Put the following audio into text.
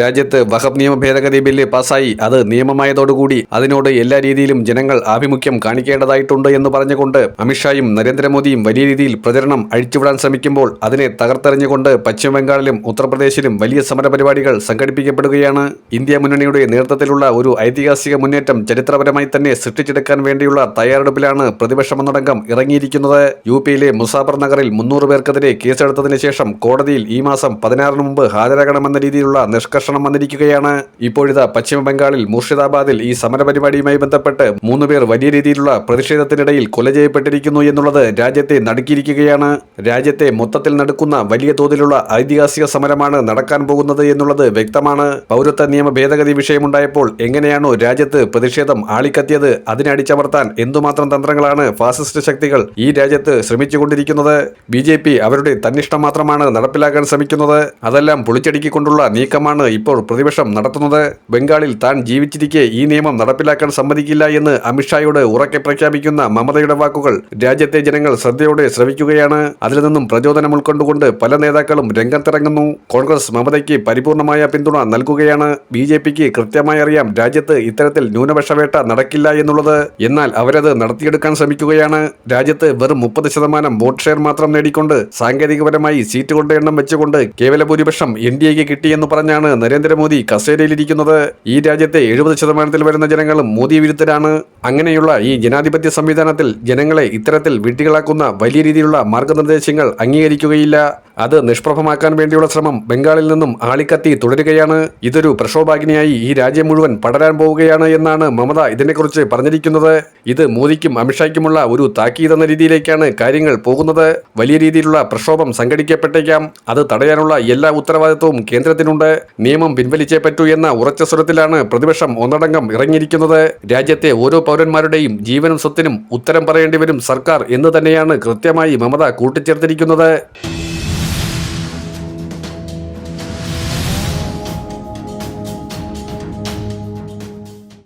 രാജ്യത്ത് വഹബ് നിയമ ഭേദഗതി ബില്ല് പാസായി അത് നിയമമായതോടുകൂടി അതിനോട് എല്ലാ രീതിയിലും ജനങ്ങൾ ആഭിമുഖ്യം കാണിക്കേണ്ടതായിട്ടുണ്ട് എന്ന് പറഞ്ഞുകൊണ്ട് അമിത്ഷായും നരേന്ദ്രമോദിയും വലിയ രീതിയിൽ പ്രചരണം അഴിച്ചുവിടാൻ ശ്രമിക്കുമ്പോൾ അതിനെ തകർത്തെറിഞ്ഞുകൊണ്ട് പശ്ചിമ ബംഗാളിലും ഉത്തർപ്രദേശിലും വലിയ സമരപരിപാടികൾ സംഘടിപ്പിക്കപ്പെടുകയാണ്. ഇന്ത്യ മുന്നണിയുടെ നേതൃത്വത്തിലുള്ള ഒരു ഐതിഹാസിക മുന്നേറ്റം ചരിത്രപരമായി തന്നെ സൃഷ്ടിച്ചെടുക്കാൻ വേണ്ടിയുള്ള തയ്യാറെടുപ്പിലാണ് പ്രതിപക്ഷമെന്നടങ്കം ഇറങ്ങിയിരിക്കുന്നത്. യു പിയിലെ മുസാഫർ നഗറിൽ മുന്നൂറ് പേർക്കെതിരെ കേസെടുത്തതിന് ശേഷം കോടതിയിൽ ഈ മാസം പതിനാറിന് മുമ്പ് ഹാജരാകണമെന്ന രീതിയിലുള്ള നിഷ്കർഷണം വന്നിരിക്കുകയാണ്. ഇപ്പോഴിതാ പശ്ചിമ ബംഗാളിൽ മുർഷിദാബാദിൽ ഈ സമരപരിപാടിയുമായി ബന്ധപ്പെട്ട് മൂന്നുപേർ വലിയ രീതിയിലുള്ള പ്രതിഷേധത്തിനിടയിൽ കൊല ചെയ്യപ്പെട്ടിരിക്കുന്നു എന്നുള്ളത് രാജ്യത്തെ നടുക്കിയിരിക്കുകയാണ്. രാജ്യത്തെ മൊത്തത്തിൽ നടക്കുന്ന വലിയ തോതിലുള്ള ഐതിഹാസിക സമരമാണ് നടക്കാൻ പോകുന്നത് എന്നുള്ളത് വ്യക്തമാണ്. പൗരത്വ നിയമ ഭേദഗതി വിഷയമുണ്ടായപ്പോൾ എങ്ങനെയാണോ രാജ്യത്ത് പ്രതിഷേധം ആളിക്കത്തിയത് അതിനെ അടിച്ചമർത്താൻ എന്തുമാത്രം തന്ത്രങ്ങളാണ് ഫാസിസ്റ്റ് ശക്തികൾ ഈ രാജ്യത്ത് ശ്രമിച്ചുകൊണ്ടിരിക്കുന്നത്? ബി ജെ പി അവരുടെ തന്നിഷ്ടം മാത്രമാണ് നടപ്പിലാക്കാൻ ശ്രമിക്കുന്നത്. അതെല്ലാം പൊളിച്ചടുക്കിക്കൊണ്ടുള്ള നീക്കമാണ് ഇപ്പോൾ പ്രതിപക്ഷം നടത്തുന്നത് ബംഗാളിൽ താൻ ജീവിച്ചിരിക്കെ ഈ നിയമം നടപ്പിലാക്കാൻ സമ്മതിക്കില്ല എന്ന് അമിത്ഷായോട് ഉറക്കെ പ്രഖ്യാപിക്കുന്ന മമതയുടെ വാക്കുകൾ രാജ്യത്തെ ജനങ്ങൾ ശ്രദ്ധയോടെ ശ്രവിക്കുകയാണ്. അതിൽ നിന്നും പ്രചോദനം ഉൾക്കൊണ്ടുകൊണ്ട് പല നേതാക്കളും രംഗത്തിറങ്ങുന്നു കോൺഗ്രസ് മമതയ്ക്ക് പരിപൂർണമായ പിന്തുണ നൽകുകയാണ്. ബി ജെ പിക്ക് കൃത്യമായി അറിയാം രാജ്യത്ത് ഇത്തരത്തിൽ ന്യൂനപക്ഷവേട്ട നടക്കില്ല എന്നുള്ളത്. എന്നാൽ അവരത് നടത്തിയെടുക്കാൻ ശ്രമിക്കുകയാണ്. രാജ്യത്ത് വെറും മുപ്പത് ശതമാനം വോട്ട് ഷെയർ മാത്രം നേടിക്കൊണ്ട് സാങ്കേതികപരമായി സീറ്റുകളുടെ എണ്ണം വെച്ചുകൊണ്ട് കേവല ഭൂരിപക്ഷം എൻ ഡി എക്ക് കിട്ടിയെന്ന് പറഞ്ഞാണ് നരേന്ദ്രമോദി കസേരയിലിരിക്കുന്നത് ഈ രാജ്യത്തെ എഴുപത് ശതമാനത്തിൽ വരുന്ന ജനങ്ങൾ മോദി വിരുദ്ധരാണ്. അങ്ങനെയുള്ള ഈ ജനാധിപത്യ സംവിധാനത്തിൽ ജനങ്ങളെ ഇത്തരത്തിൽ വിട്ടികളാക്കുന്ന വലിയ രീതിയിലുള്ള മാർഗനിർദ്ദേശങ്ങൾ അംഗീകരിക്കുകയില്ല. അത് നിഷ്പ്രഭമാക്കാൻ വേണ്ടിയുള്ള ശ്രമം ബംഗാളിൽ നിന്നും ആളിക്കത്തി തുടരുകയാണ്. ഇതൊരു പ്രക്ഷോഭാഗ്നിയായി ഈ രാജ്യം മുഴുവൻ പടരാൻ പോവുകയാണ് എന്നാണ് മമത ഇതിനെക്കുറിച്ച് പറഞ്ഞിരിക്കുന്നത്. ഇത് മോദിക്കും അമിത്ഷായ്ക്കുമുള്ള ഒരു താക്കീതെന്ന രീതിയിലേക്കാണ് കാര്യങ്ങൾ പോകുന്നത്. വലിയ രീതിയിലുള്ള പ്രക്ഷോഭം സംഘടിക്കപ്പെട്ടേക്കാം. അത് തടയാനുള്ള എല്ലാ ഉത്തരവാദിത്വവും കേന്ദ്രത്തിനുണ്ട്. നിയമം പിൻവലിച്ചേ പറ്റൂ എന്ന ഉറച്ച സ്വരത്തിലാണ് പ്രതിപക്ഷം ഒന്നടങ്കം ഇറങ്ങിയിരിക്കുന്നത്. രാജ്യത്തെ ഓരോ പൗരന്മാരുടെയും ജീവനും സ്വത്തിനും ഉത്തരം പറയേണ്ടി വരും സർക്കാർ എന്ന് തന്നെയാണ് കൃത്യമായി മമത കൂട്ടിച്ചേർത്തിരിക്കുന്നത്.